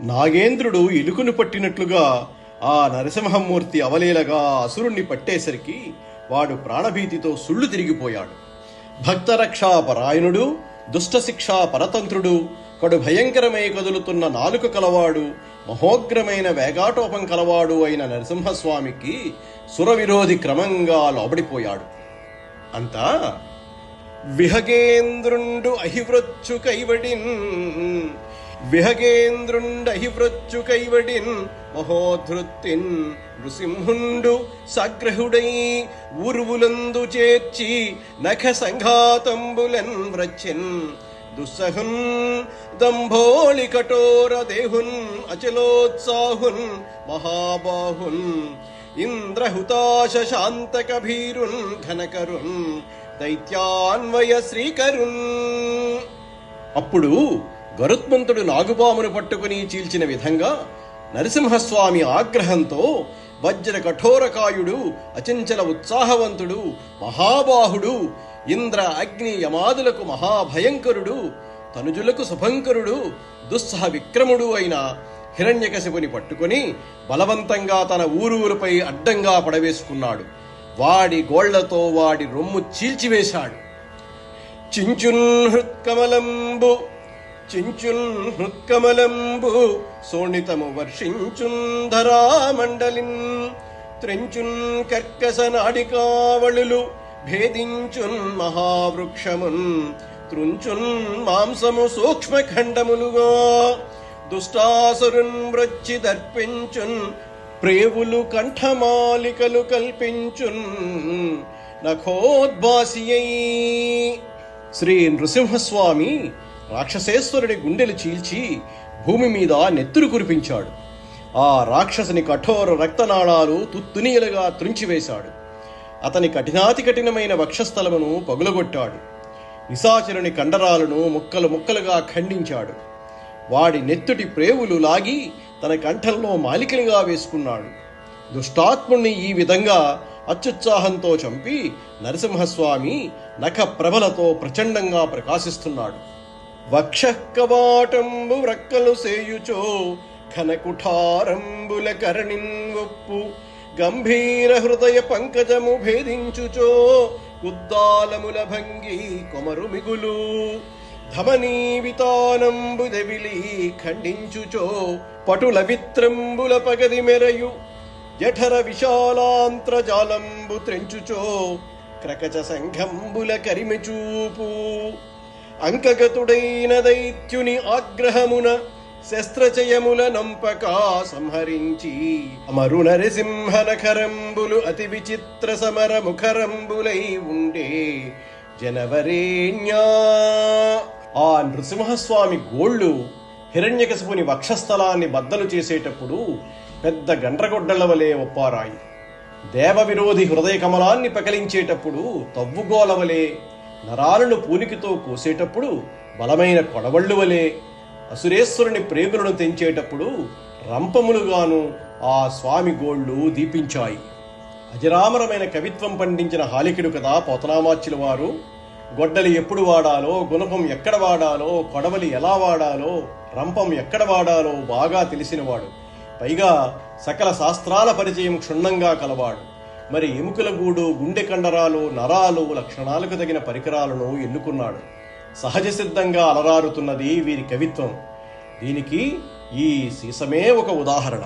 నాగేంద్రుడు ఇలుకును పట్టినట్లుగా ఆ నరసింహమూర్తి అవలీలగా అసురుణ్ణి పట్టేసరికి వాడు ప్రాణభీతితో సుళ్ళు తిరిగిపోయాడు. భక్తరక్షా పరాయణుడు దుష్టశిక్షా పరతంత్రుడు కడు భయంకరమై కదులుతున్న నాలుక కలవాడు మహోగ్రమైన వేగాటోపం కలవాడు అయిన నరసింహస్వామికి సురవిరోధి క్రమంగా లోబడిపోయాడు. అంతా విహగేంద్రుండు అహివృచ్చు కైవడిన్ విహగేంద్రుండు కైవడిన్ మహోధృత్తిన్ నృసింహుండు సగ్రహుడై ఊరువులందు చేర్చి నఖ సంఘాతంబులన్ వ్రచ్చిన్ దుస్సహున్ దంభోళి కఠోర దేహున్ అచలోత్సాహున్ మహాబాహున్. ఇంద్రహుతాశ శాంతకభీరున్ ఘనకరున్. దైత్యాన్వయ శ్రీకరున్. అప్పుడు గరుత్మంతుడు నాగుపామును పట్టుకుని చీల్చిన విధంగా నరసింహస్వామి ఆగ్రహంతో వజ్ర కఠోరకాయుడు అచంచల ఉత్సాహవంతుడు మహాబాహుడు ఇంద్ర అగ్ని యమాదులకు మహాభయంకరుడు తనుజులకు శుభంకరుడు దుస్సహ విక్రముడు అయిన హిరణ్యకశిపుని పట్టుకొని బలవంతంగా తన ఊరూరుపై అడ్డంగా పడవేసుకున్నాడు. వాడి గోళ్ళతో వాడి రొమ్ము చీల్చివేశాడు. చించున్ హృత్కమలంబు చించున్ హృత్కమలంబు శోణితము వర్షించున్ ధరామండలిన్. త్రెంచున్ కర్కస నాడికావళులు భేదించున్ మహావృక్షమున్. త్రుంచున్ మాంసము సూక్ష్మఖండములుగా. దుష్టాసురున్ వ్రచ్చి దర్పించున్ ప్రేవులు కంఠమాలికలు కల్పించున్. నఖోద్భాసియై శ్రీ నృసింహస్వామి రాక్షసేశ్వరుడి గుండెలు చీల్చి భూమి మీద నెత్తురు కురిపించాడు. ఆ రాక్షసుని కఠోర రక్తనాళాలు తుత్తునీయలుగా త్రుంచివేశాడు. అతని కఠినాతి కఠినమైన వక్షస్థలమును పగులగొట్టాడు. నిశాచరుని కండరాలను ముక్కలు ముక్కలుగా ఖండించాడు. వాడి నెత్తుటి ప్రేవులు లాగి తన కంఠంలో మాలికలుగా వేసుకున్నాడు. దుష్టాత్ముణ్ణి ఈ విధంగా అత్యుత్సాహంతో చంపి నరసింహస్వామి నఖ ప్రభలతో ప్రచండంగా ప్రకాశిస్తున్నాడు. వక్షకవాటంబు వ్రక్కలు సేయుచో ఘనకుఠారంబుల కరణిన్ గంభీర హృదయ పంకజము భేదించుచో ఉద్దాలముల భంగి కొమరు మిగులు ధమనీవితానంబు దెవిలి ఖండించుచో పటుల విత్రంబుల పగది మెరయు జఠర విశాలాంత్రజాలంబు త్రెంచుచో క్రకచ సంఘంబుల కరిమి చూపు అంకగతుడైన దైత్యుని ఆగ్రహమున శస్త్రచయముల నంపకా సంహరించి అమరు అతి విచిత్ర సమర ముఖరంబులై ఉండే జనవరేణ్యా. ఆ నృసింహస్వామి గోళ్ళు హిరణ్యకశపుని వక్షస్థలాన్ని బద్దలు చేసేటప్పుడు పెద్ద గండ్రగొడ్డల వలె ఒప్పారాయి. దేవ విరోధి హృదయ కమలాన్ని పకలించేటప్పుడు తవ్వుగోల వలె నరాలను పూనికితో కోసేటప్పుడు బలమైన కొడవళ్ళు వలె అసురేశ్వరుని ప్రేగులను తెంచేటప్పుడు రంపములుగాను ఆ స్వామి గోళ్ళు దీపించాయి. అజరామరమైన కవిత్వం పండించిన హాలికుడు కదా పోతనామాచ్యుల వారు? గొడ్డలి ఎప్పుడు వాడాలో గుణపం ఎక్కడ వాడాలో కొడవలి ఎలా వాడాలో రంపం ఎక్కడ వాడాలో బాగా తెలిసినవాడు. పైగా సకల శాస్త్రాల పరిచయం క్షుణ్ణంగా కలవాడు. మరి ఎముకల గూడు గుండె కండరాలు నరాలు లక్షణాలకు తగిన పరికరాలను ఎన్నుకున్నాడు. సహజ సిద్ధంగా అలరారుతున్నది వీరి కవిత్వం. దీనికి ఈ సీసమే ఒక ఉదాహరణ.